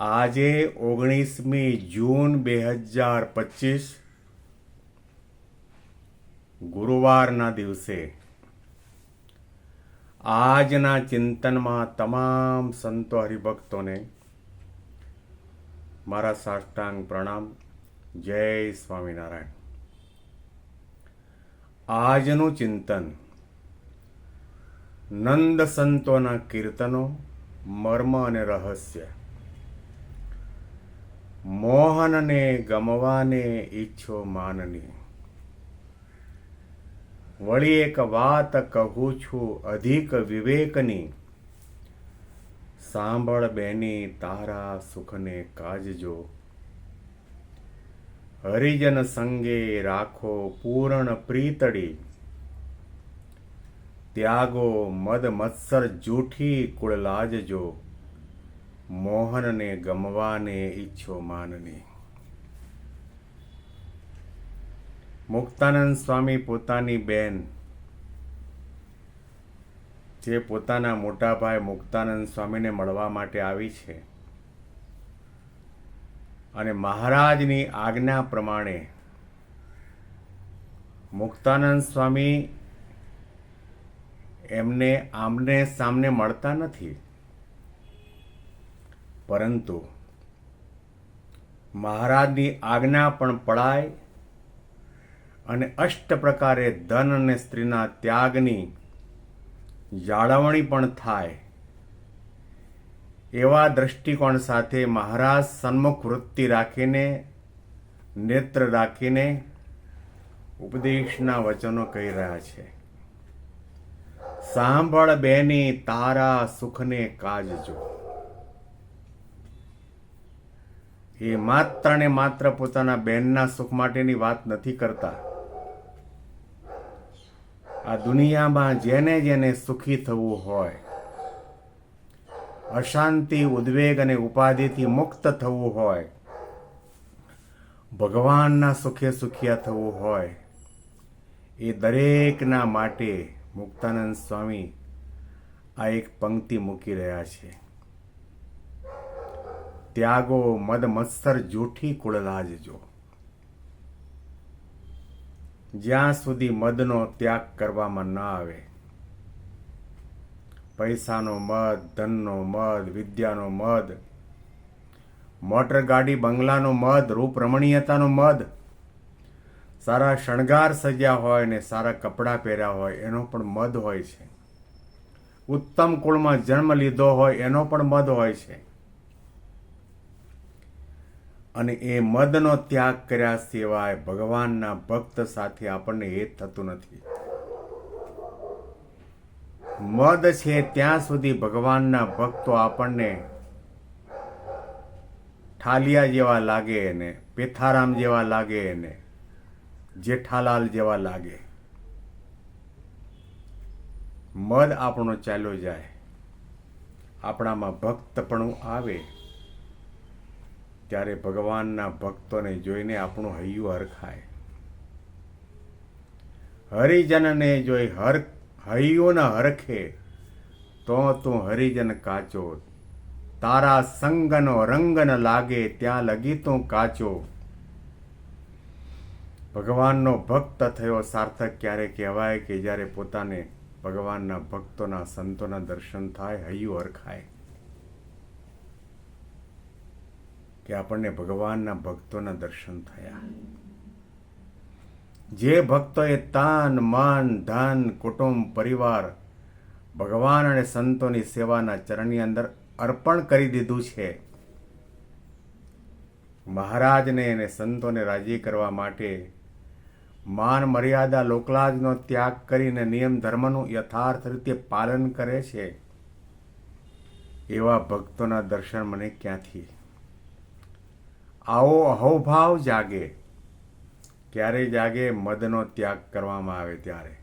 આજે ઓગણીસમી જૂન બે હજાર પચીસ, ગુરુવારના દિવસે આજના ચિંતનમાં તમામ સંતો હરિભક્તોને મારા સાષ્ટાંગ પ્રણામ. જય સ્વામિનારાયણ. આજનું ચિંતન નંદ સંતોના કીર્તનો, મર્મ અને રહસ્ય મોહનને ગમવાને ઈચ્છો માનની. વળી એક વાત કહું છું અધિક વિવેકની. સાંભળ બેની, તારા સુખને કાજજો. હરિજન સંગે રાખો પૂર્ણ પ્રીતડી. ત્યાગો મદ મત્સર જૂઠી કુળ લાજજો મોહનને ગમવાને ઈચ્છો માનને. મુક્તાનંદ સ્વામી પોતાની બેન, જે પોતાના મોટા ભાઈ મુક્તાનંદ સ્વામીને મળવા માટે આવી છે અને મહારાજની આજ્ઞા પ્રમાણે મુક્તાનંદ સ્વામી એમને આમને સામને મળતા નથી. પરંતુ મહારાજની આજ્ઞા પણ પડાય અને અષ્ટ પ્રકારે ધન અને સ્ત્રીના ત્યાગની જાળવણી પણ થાય. એવા દ્રષ્ટિકોણ સાથે મહારાજ સન્મુખ વૃત્તિ રાખીને, નેત્ર રાખીને ઉપદેશના વચનો કહી રહ્યા છે. સાંભળ બેની તારા સુખને કાજજો. એ માત્ર ને માત્ર પોતાના બહેનના સુખ માટેની વાત નથી કરતા. આ દુનિયામાં જેને જેને સુખી થવું હોય, અશાંતિ ઉદ્વેગ અને ઉપાધિથી મુક્ત થવું હોય, ભગવાનના સુખે સુખિયા થવું હોય, એ દરેકના માટે મુક્તાનંદ સ્વામી આ એક પંક્તિ મૂકી રહ્યા છે. ત્યાગો મદ મત્સર જૂઠી કુળ લાજજો જ્યાં સુધી મદનો ત્યાગ કરવામાં ન આવે, પૈસાનો મદ, ધનનો મદ, વિદ્યાનો મદ, મોટર ગાડી, બંગલાનો મદ રૂપ રમણીયતાનો મદ, સારા શણગાર સજ્યા હોય ને સારા કપડાં પહેર્યા હોય, એનો પણ મદ હોય છે. ઉત્તમ કુળમાં જન્મ લીધો હોય, એનો પણ મદ હોય છે. અને એ મદનો ત્યાગ કર્યા સિવાય ભગવાનના ભક્ત સાથે આપણને એ થતું નથી. મદ છે ત્યાં સુધી ભગવાનના ભક્તો આપણને ઠાલિયા જેવા લાગે એને પેથારામ જેવા લાગે એને જેઠાલાલ જેવા લાગે. મદ આપણો ચાલ્યો જાય. આપણામાં ભક્તપણું આવે. ત્યારે ભગવાનના ભક્તોને જોઈને આપણું હૈયું હરખાય. હરિજનને જોઈ હર હૈયું ન હરખે, તો તું હરિજન કાચો. તારા સંગનો રંગ ન લાગે, ત્યાં લગી તું કાચો. ભગવાનનો ભક્ત થયો સાર્થક, ક્યારે કહેવાય કે જ્યારે પોતાને ભગવાનના ભક્તોના સંતોના દર્શન થાય, હૈયું હરખાય. કે આપણને ભગવાનના ભક્તોના દર્શન થયા. જે ભક્તોએ તાન, માન, ધન, કુટુંબ, પરિવાર, ભગવાન અને સંતોની સેવાના ચરણની અંદર અર્પણ કરી દીધું છે. મહારાજને અને સંતોને રાજી કરવા માટે માન મર્યાદા લોકલાજનો ત્યાગ કરીને નિયમ ધર્મનું યથાર્થ રીતે પાલન કરે છે. એવા ભક્તોના દર્શન મને ક્યાંથી આવો અહોભાવ જાગે. ક્યારે જાગે મદનો ત્યાગ કરવામાં આવે ત્યારે.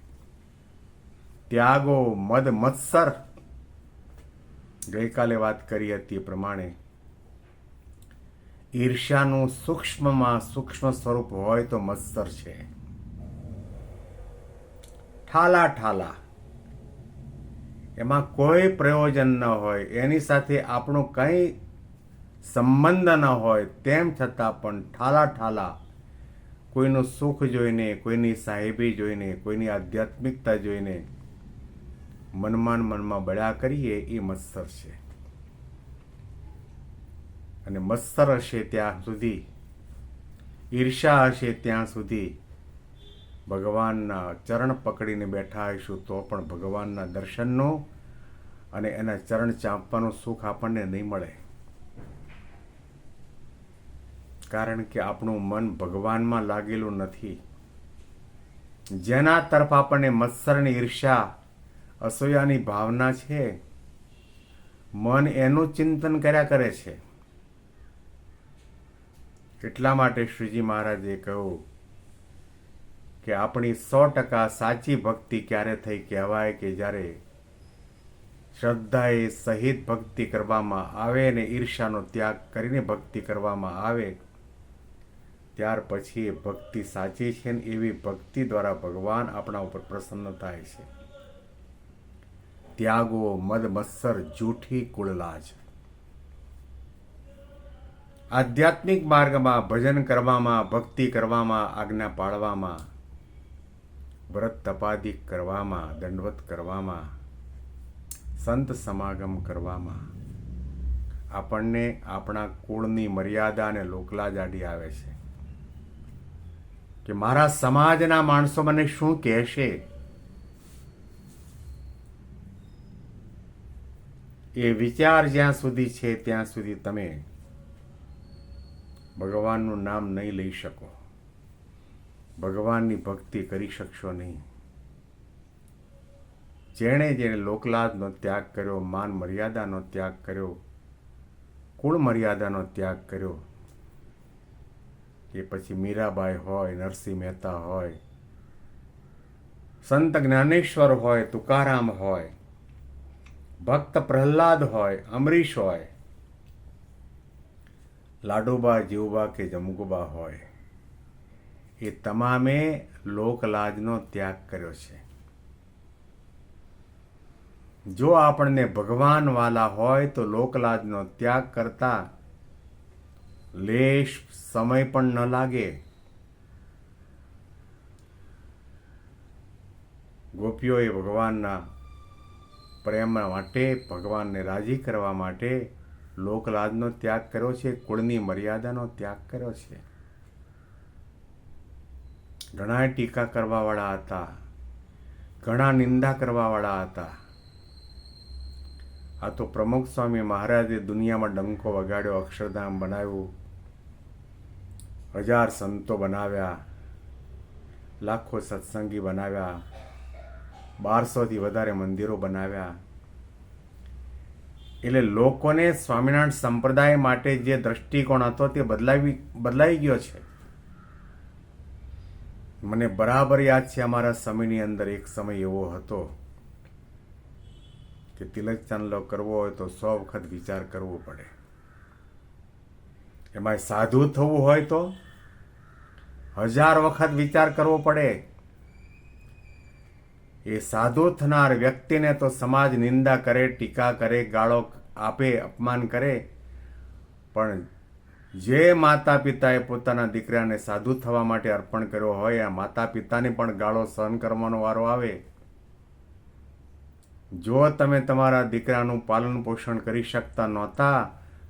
ત્યાગો મદ મત્સર. ગઈકાલે વાત કરી હતી પ્રમાણે. ઈર્ષ્યાનું સૂક્ષ્મમાં સૂક્ષ્મ સ્વરૂપ હોય તો મત્સર છે. ઠાલા ઠાલા. એમાં કોઈ પ્રયોજન ન હોય. એની સાથે આપણું કંઈ સંબંધ ન હોય, તેમ છતાં પણ ઠાલા ઠાલા કોઈનું સુખ જોઈને, કોઈની સાહેબી જોઈને, કોઈની આધ્યાત્મિકતા જોઈને મનમાં મનમાં બળ્યા કરીએ, એ મત્સર છે. અને મત્સર હશે ત્યાં સુધી, ઈર્ષા હશે ત્યાં સુધી ભગવાનના ચરણ પકડીને બેઠા હશું તો પણ ભગવાનના દર્શનનું અને એના ચરણ ચાંપવાનું સુખ આપણને નહીં મળે. કારણ કે આપણું મન ભગવાનમાં લાગેલું નથી. જેના તરફ આપણને મત્સરની ઈર્ષા અસૂયાની ભાવના છે, મન એનું ચિંતન કર્યા કરે છે. એટલા માટે શ્રીજી મહારાજે કહ્યું કે આપણી સો ટકા સાચી ભક્તિ ક્યારે થઈ કહેવાય કે જ્યારે શ્રદ્ધાએ સહિત ભક્તિ કરવામાં આવે ને ઈર્ષાનો ત્યાગ કરીને ભક્તિ કરવામાં આવે ત્યાર પછી એ ભક્તિ સાચી છે ને એવી ભક્તિ દ્વારા ભગવાન આપણા ઉપર પ્રસન્ન થાય છે. ત્યાગો મદ મત્સર જૂઠી કુળલાજ. આધ્યાત્મિક માર્ગમાં ભજન કરવામાં, ભક્તિ કરવામાં, આજ્ઞા પાળવામાં, વ્રત તપાદી કરવામાં, દંડવત કરવામાં, સંત સમાગમ કરવામાં આપણને આપણા કુળની મર્યાદા અને લોકલા જાડી આવે છે. કે મારા સમાજના માણસો મને શું કહેશે? એ વિચાર જ્યાં સુધી છે, ત્યાં સુધી તમે ભગવાનનું નામ નહીં લઈ શકો. ભગવાનની ભક્તિ કરી શકશો નહીં. જેણે જેણે લોકલાદનો ત્યાગ કર્યો, માન મર્યાદાનો ત્યાગ કર્યો, કુળ મર્યાદાનો ત્યાગ કર્યો કે પછી મીરાબાઈ હોય, નરસિંહ મહેતા હોય, સંત જ્ઞાનેશ્વર હોય, તુકારામ હોય, ભક્ત પ્રહલાદ હોય, અમરીશ હોય, લાડુબા જીવબા કે જમગુબા હોય, એ તમામે લોકલાજનો ત્યાગ કર્યો છે. જો આપણને ભગવાન વાલા હોય તો લોકલાજનો ત્યાગ કરતા લેશ સમય પણ ન લાગે. ગોપીઓએ ભગવાનના પ્રેમ માટે, ભગવાનને રાજી કરવા માટે લોકલાજનો ત્યાગ કર્યો છે, કુળની મર્યાદાનો ત્યાગ કર્યો છે. ઘણા ટીકા કરવાવાળા હતા. ઘણા નિંદા કરવાવાળા હતા. આ તો પ્રમુખ સ્વામી મહારાજે દુનિયામાં ડંકો વગાડ્યો, અક્ષરધામ બનાવ્યું. હજાર સંતો બનાવ્યા, લાખો સત્સંગી બનાવ્યા, બારસોથી વધારે મંદિરો બનાવ્યા. એટલે લોકોને સ્વામિનારાયણ સંપ્રદાય માટે જે દ્રષ્ટિકોણ હતો તે બદલાવી, બદલાઈ ગયો છે. મને બરાબર યાદ છે અમારા સમયની અંદર એક સમય એવો હતો કે તિલક ચાંદલો કરવો હોય તો સો વખત વિચાર કરવો પડે. એમાં સાધુ થવું હોય તો હજાર વખત વિચાર કરવો પડે. એ સાધુ થનાર વ્યક્તિને તો સમાજ નિંદા કરે, ટીકા કરે, ગાળો આપે, અપમાન કરે. પણ જે માતા પિતાએ પોતાના દીકરાને સાધુ થવા માટે અર્પણ કર્યો હોય, આ માતા પિતાને પણ ગાળો સહન કરવાનો વારો આવે. જો તમે તમારા દીકરાનું પાલન પોષણ કરી શકતા નહોતા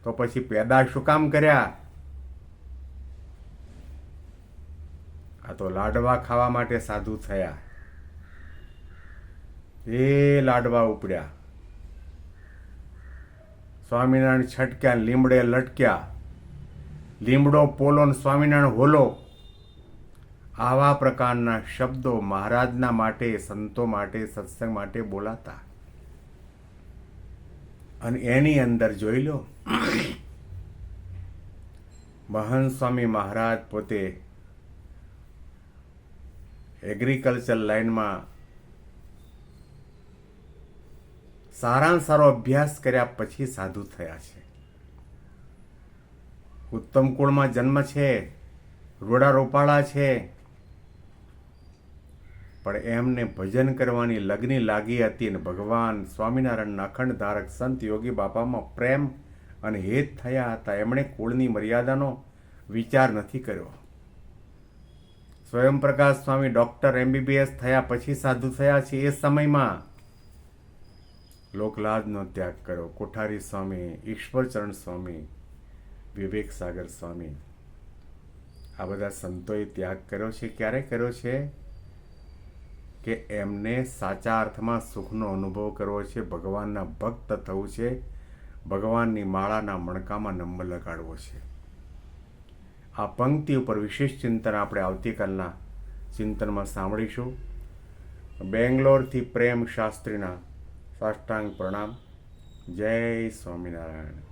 તો પછી પેદા શું કામ કર્યા? આ તો લાડવા ખાવા માટે સાધુ થયા. એ લાડવા ઉપડ્યા. સ્વામિનારાયણ છટક્યા, લીમડે લટક્યા. લીમડો પોલો સ્વામિનારાયણ હોલો. આવા પ્રકારના શબ્દો મહારાજના માટે, સંતો માટે, સત્સંગ માટે બોલાતા. અને એની અંદર જોઈ લો મહંત સ્વામી મહારાજ પોતે એગ્રીકલ્ચર લાઈનમાં સારામાં સારો અભ્યાસ કર્યા પછી સાધુ થયા છે. ઉત્તમ કુળમાં જન્મ છે, રોડા રોપાળા છે, પણ એમને ભજન કરવાની લગ્ની લાગી હતી અને ભગવાન સ્વામિનારાયણના અખંડ ધારક સંત યોગી બાપામાં પ્રેમ અને હેત થયા હતા. એમણે કુળની મર્યાદાનો વિચાર નથી કર્યો. સ્વયંપ્રકાશ સ્વામી ડૉક્ટર એમબીબીએસ થયા પછી સાધુ થયા છે એ સમયમાં. લોકલાજનો ત્યાગ કર્યો. કોઠારી સ્વામી, ઈશ્વરચરણ સ્વામી વિવેક સાગર સ્વામી. આ બધા સંતોએ ત્યાગ કર્યો છે. ક્યારે કર્યો છે? કે એમને સાચા અર્થમાં સુખનો અનુભવ કરવો છે, ભગવાનના ભક્ત થવું છે ભગવાનની માળાના મણકામાં નંબર લગાડવો છે. આ પંક્તિ ઉપર વિશેષ ચિંતન આપણે આવતીકાલના ચિંતનમાં સાંભળીશું. બેંગ્લોરથી પ્રેમ શાસ્ત્રીના સાષ્ટાંગ પ્રણામ. જય સ્વામિનારાયણ.